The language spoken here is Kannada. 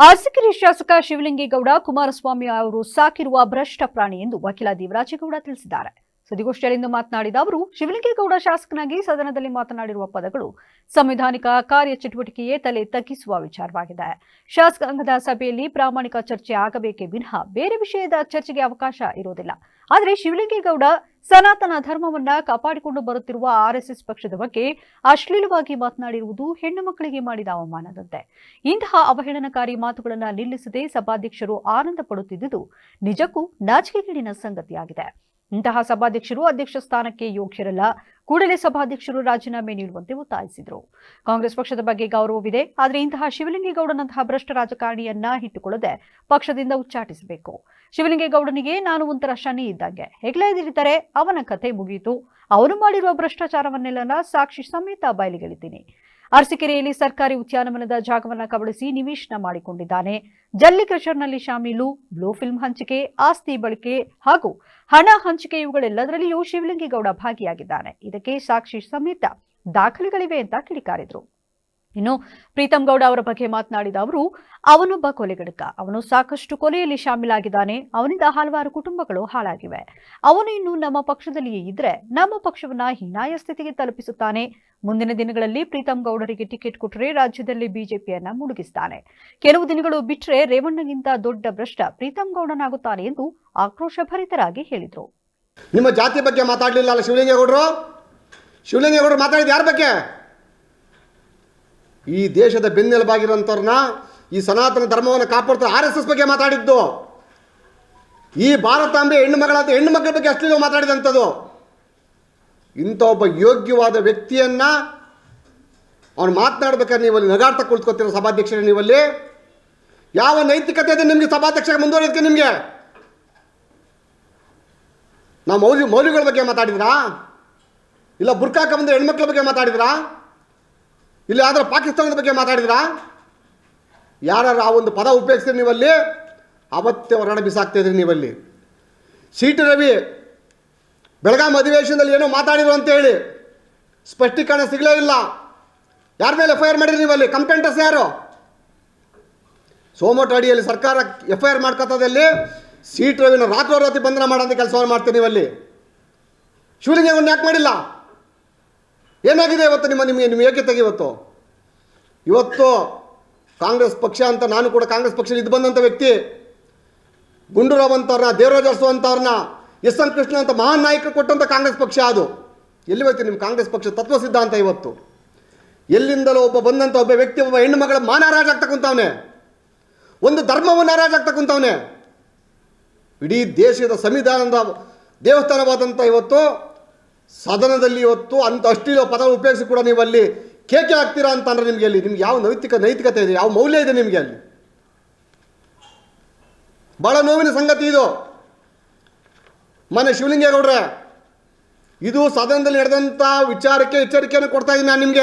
ಅರಸಕೆರೆ ಶಾಸಕ ಶಿವಲಿಂಗೇಗೌಡ ಕುಮಾರಸ್ವಾಮಿ ಅವರು ಸಾಕಿರುವ ಭ್ರಷ್ಟ ಪ್ರಾಣಿ ಎಂದು ವಕೀಲ ದೇವರಾಜೇಗೌಡ ತಿಳಿಸಿದ್ದಾರೆ. ಸುದ್ದಿಗೋಷ್ಠಿಯಲ್ಲಿಂದು ಮಾತನಾಡಿದ ಅವರು, ಶಿವಲಿಂಗೇಗೌಡ ಶಾಸಕನಾಗಿ ಸದನದಲ್ಲಿ ಮಾತನಾಡಿರುವ ಪದಗಳು ಸಂವಿಧಾನಿಕ ಕಾರ್ಯಚಟುವಟಿಕೆಯೇ ತಲೆ ತಗ್ಗಿಸುವ ವಿಚಾರವಾಗಿದೆ. ಶಾಸಕಾಂಗದ ಸಭೆಯಲ್ಲಿ ಪ್ರಾಮಾಣಿಕ ಚರ್ಚೆ ಆಗಬೇಕೇ ವಿನಃ ಬೇರೆ ವಿಷಯದ ಚರ್ಚೆಗೆ ಅವಕಾಶ ಇರುವುದಿಲ್ಲ. ಆದರೆ ಶಿವಲಿಂಗೇಗೌಡ ಸನಾತನ ಧರ್ಮವನ್ನ ಕಾಪಾಡಿಕೊಂಡು ಬರುತ್ತಿರುವ ಆರ್ಎಸ್ಎಸ್ ಪಕ್ಷದ ಬಗ್ಗೆ ಅಶ್ಲೀಲವಾಗಿ ಮಾತನಾಡಿರುವುದು ಹೆಣ್ಣು ಮಕ್ಕಳಿಗೆ ಮಾಡಿದ ಅವಮಾನದಂತೆ. ಇಂತಹ ಅವಹೇಳನಕಾರಿ ಮಾತುಗಳನ್ನು ನಿಲ್ಲಿಸದೆ ಸಭಾಧ್ಯಕ್ಷರು ಆನಂದ ಪಡುತ್ತಿದ್ದುದು ನಿಜಕ್ಕೂ ನಾಚಿಕೆಗೇಡಿನ ಸಂಗತಿಯಾಗಿದೆ. ಇಂತಹ ಸಭಾಧ್ಯಕ್ಷರು ಅಧ್ಯಕ್ಷ ಸ್ಥಾನಕ್ಕೆ ಯೋಗ್ಯರಲ್ಲ. ಕೂಡಲೇ ಸಭಾಧ್ಯಕ್ಷರು ರಾಜೀನಾಮೆ ನೀಡುವಂತೆ ಒತ್ತಾಯಿಸಿದರು. ಕಾಂಗ್ರೆಸ್ ಪಕ್ಷದ ಬಗ್ಗೆ ಗೌರವವಿದೆ. ಆದರೆ ಇಂತಹ ಶಿವಲಿಂಗೇಗೌಡನಂತಹ ಭ್ರಷ್ಟ ರಾಜಕಾರಣಿಯನ್ನ ಇಟ್ಟುಕೊಳ್ಳದೆ ಪಕ್ಷದಿಂದ ಉಚ್ಚಾಟಿಸಬೇಕು. ಶಿವಲಿಂಗೇಗೌಡನಿಗೆ ನಾನು ಒಂಥರ ಶನಿ ಇದ್ದಂಗೆ. ಹೆಗ್ಲೆದಿರಿದರೆ ಅವನ ಕಥೆ ಮುಗಿಯಿತು ಅವನು ಮಾಡಿರುವ ಭ್ರಷ್ಟಾಚಾರವನ್ನೆಲ್ಲ ಸಾಕ್ಷಿ ಸಮೇತ ಬಯಲಿಗೆಳಿತೀನಿ. ಅರಸೀಕೆರೆಯಲ್ಲಿ ಸರ್ಕಾರಿ ಉದ್ಯಾನವನದ ಜಾಗವನ್ನ ಕಬಳಿಸಿ ನಿವೇಶನ ಮಾಡಿಕೊಂಡಿದ್ದಾನೆ. ಜಲ್ಲಿ ಕ್ರಷರ್ನಲ್ಲಿ ಶಾಮೀಲು, ಬ್ಲೂ ಫಿಲ್ಮ್ ಹಂಚಿಕೆ, ಆಸ್ತಿ ಬಳಕೆ ಹಾಗೂ ಹಣ ಹಂಚಿಕೆ ಇವುಗಳೆಲ್ಲದರಲ್ಲಿಯೂ ಶಿವಲಿಂಗೇಗೌಡ ಭಾಗಿಯಾಗಿದ್ದಾನೆ. ಇದಕ್ಕೆ ಸಾಕ್ಷಿ ಸಮೇತ ದಾಖಲೆಗಳಿವೆ ಅಂತ ಕಿಡಿಕಾರಿದ್ರು. ಇನ್ನು ಪ್ರೀತಂ ಗೌಡ ಅವರ ಬಗ್ಗೆ ಮಾತನಾಡಿದ ಅವರು, ಅವನೊಬ್ಬ ಕೊಲೆಗಡಕ ಅವನು ಸಾಕಷ್ಟು ಕೊಲೆಯಲ್ಲಿ ಶಾಮೀಲಾಗಿದ್ದಾನೆ. ಅವನಿಂದ ಹಲವಾರು ಕುಟುಂಬಗಳು ಹಾಳಾಗಿವೆ. ಅವನು ಇನ್ನು ನಮ್ಮ ಪಕ್ಷದಲ್ಲಿಯೇ ಇದ್ರೆ ನಮ್ಮ ಪಕ್ಷವನ್ನ ಹೀನಾಯ ಸ್ಥಿತಿಗೆ ತಲುಪಿಸುತ್ತಾನೆ. ಮುಂದಿನ ದಿನಗಳಲ್ಲಿ ಪ್ರೀತಂ ಗೌಡರಿಗೆ ಟಿಕೆಟ್ ಕೊಟ್ಟರೆ ರಾಜ್ಯದಲ್ಲಿ ಬಿಜೆಪಿಯನ್ನ ಮುಳುಗಿಸ್ತಾನೆ. ಕೆಲವು ದಿನಗಳು ಬಿಟ್ರೆ ರೇವಣ್ಣಗಿಂತ ದೊಡ್ಡ ಭ್ರಷ್ಟ ಪ್ರೀತಂ ಗೌಡನಾಗುತ್ತಾನೆ ಎಂದು ಆಕ್ರೋಶ ಭರಿತರಾಗಿ ಹೇಳಿದರು. ನಿಮ್ಮ ಜಾತಿ ಬಗ್ಗೆ ಮಾತಾಡಲಿಲ್ಲ ಶಿವಲಿಂಗೇಗೌಡರು? ಶಿವಲಿಂಗೇಗೌಡರು ಮಾತಾಡಿದ ಯಾರ ಬಗ್ಗೆ? ಈ ದೇಶದ ಬೆನ್ನೆಲುಬಾಗಿರುವಂಥವ್ರನ್ನ ಈ ಸನಾತನ ಧರ್ಮವನ್ನು ಕಾಪಾಡ್ತಾರೆ. ಆರ್ ಎಸ್ ಎಸ್ ಬಗ್ಗೆ ಮಾತಾಡಿದ್ದು. ಈ ಭಾರತಾಂಬೆ ಹೆಣ್ಣು ಮಗಳಾದ ಹೆಣ್ಣು ಮಕ್ಕಳ ಬಗ್ಗೆ ಅಷ್ಟೇ ಮಾತಾಡಿದಂಥದ್ದು. ಇಂಥ ಒಬ್ಬ ಯೋಗ್ಯವಾದ ವ್ಯಕ್ತಿಯನ್ನ ಅವನು ಮಾತನಾಡ್ಬೇಕಾದ್ರೆ ನೀವಲ್ಲಿ ನಗಾಡ್ತಾ ಕುಳಿತುಕೊತೀರ ಸಭಾಧ್ಯಕ್ಷರೇ ನೀವಲ್ಲಿ? ಯಾವ ನೈತಿಕತೆ ಇದೆ ನಿಮಗೆ ಸಭಾಧ್ಯಕ್ಷ ಮುಂದುವರಿಯೋದಕ್ಕೆ ನಿಮಗೆ? ನಾವು ಮೌಲ್ಯ ಮೌಲ್ಯಗಳ ಬಗ್ಗೆ ಮಾತಾಡಿದ್ರಾ? ಇಲ್ಲ ಬುರ್ಕಾಕ ಬಂದ ಹೆಣ್ಮಕ್ಳ ಬಗ್ಗೆ ಮಾತಾಡಿದ್ರಾ? ಇಲ್ಲ ಆದರೆ ಪಾಕಿಸ್ತಾನದ ಬಗ್ಗೆ ಮಾತಾಡಿದ್ರಾ? ಯಾರು ಆ ಒಂದು ಪದ ಉಪಯೋಗಿಸ್ತೀರಿ ನೀವಲ್ಲಿ? ಅವತ್ತೇ ಹೊರಡ ಬಿಸಾಕ್ತಿದ್ರಿ ನೀವಲ್ಲಿ. ಸೀಟು ರವಿ, ಬೆಳಗಾಂ ಅಧಿವೇಶನದಲ್ಲಿ ಏನೋ ಮಾತಾಡಿದ್ರು ಅಂತ ಹೇಳಿ. ಸ್ಪಷ್ಟೀಕರಣ ಸಿಗಲೇ ಇಲ್ಲ. ಯಾರ ಮೇಲೆ ಎಫ್ ಐ ಆರ್ ಮಾಡಿರಿ ನೀವಲ್ಲಿ? ಕಂಪ್ಲೇಂಟರ್ಸ್ ಯಾರು? ಸೋಮೋಟ ಅಡಿಯಲ್ಲಿ ಸರ್ಕಾರ ಎಫ್ ಐ ಆರ್ ಮಾಡ್ಕೊತದಲ್ಲಿ ಟಿ ರವಿನ ರಾತ್ರೋರಾತ್ರಿ ಬಂಧನ ಮಾಡೋಂಥ ಕೆಲಸವನ್ನು ಮಾಡ್ತೀರಿ ನೀವಲ್ಲಿ. ಶಿವಲಿಂಗವನ್ನು ಯಾಕೆ ಮಾಡಿಲ್ಲ? ಏನಾಗಿದೆ ಇವತ್ತು ನಿಮ್ಮ ನಿಮಗೆ ನಿಮ್ಮ ಏಕೆ ಇವತ್ತು? ಇವತ್ತು ಕಾಂಗ್ರೆಸ್ ಪಕ್ಷ ಅಂತ ನಾನು ಕೂಡ ಕಾಂಗ್ರೆಸ್ ಪಕ್ಷದಲ್ಲಿ ಇದು ಬಂದಂಥ ವ್ಯಕ್ತಿ ಗುಂಡೂರಾವ್ ಅಂತವ್ರನ್ನ ದೇವರಾಜ್ ಅರಸು ಎಸ್ ಎನ್ ಕೃಷ್ಣ ಅಂತ ಮಹಾನ್ ನಾಯಕರು ಕೊಟ್ಟಂಥ ಕಾಂಗ್ರೆಸ್ ಪಕ್ಷ ಅದು. ಎಲ್ಲಿ ಹೋಯ್ತು ನಿಮ್ಮ ಕಾಂಗ್ರೆಸ್ ಪಕ್ಷ ತತ್ವ ಸಿದ್ಧಾಂತ ಇವತ್ತು? ಎಲ್ಲಿಂದಲೋ ಒಬ್ಬ ಬಂದಂಥ ಒಬ್ಬ ವ್ಯಕ್ತಿ, ಒಬ್ಬ ಹೆಣ್ಣು ಮಗಳ ಮಾನ ಒಂದು ಧರ್ಮವನ್ನು ರಾಜ ಕುಂತವನೆ. ಇಡೀ ದೇಶದ ಸಂವಿಧಾನದ ದೇವಸ್ಥಾನವಾದಂಥ ಇವತ್ತು ಸದನದಲ್ಲಿ ಇವತ್ತು ಅಂತ ಅಷ್ಟಿರೋ ಪದ ಉಪಯೋಗಿಸಿ ಕೂಡ ನೀವು ಅಲ್ಲಿ ಕೇಕೆ ಹಾಕ್ತೀರಾ ಅಂತ ಅಂದ್ರೆ ನಿಮಗೆ ಅಲ್ಲಿ ನಿಮ್ಗೆ ಯಾವ ನೈತಿಕ ನೈತಿಕತೆ ಇದೆ? ಯಾವ ಮೌಲ್ಯ ಇದೆ ನಿಮಗೆ ಅಲ್ಲಿ? ಬಹಳ ನೋವಿನ ಸಂಗತಿ ಇದು. ಮನೆ ಶಿವಲಿಂಗೇಗೌಡ್ರೆ, ಇದು ಸದನದಲ್ಲಿ ನಡೆದಂಥ ವಿಚಾರಕ್ಕೆ ಎಚ್ಚರಿಕೆಯನ್ನು ಕೊಡ್ತಾ ಇದ್ದೀನಿ ನಾನು ನಿಮಗೆ.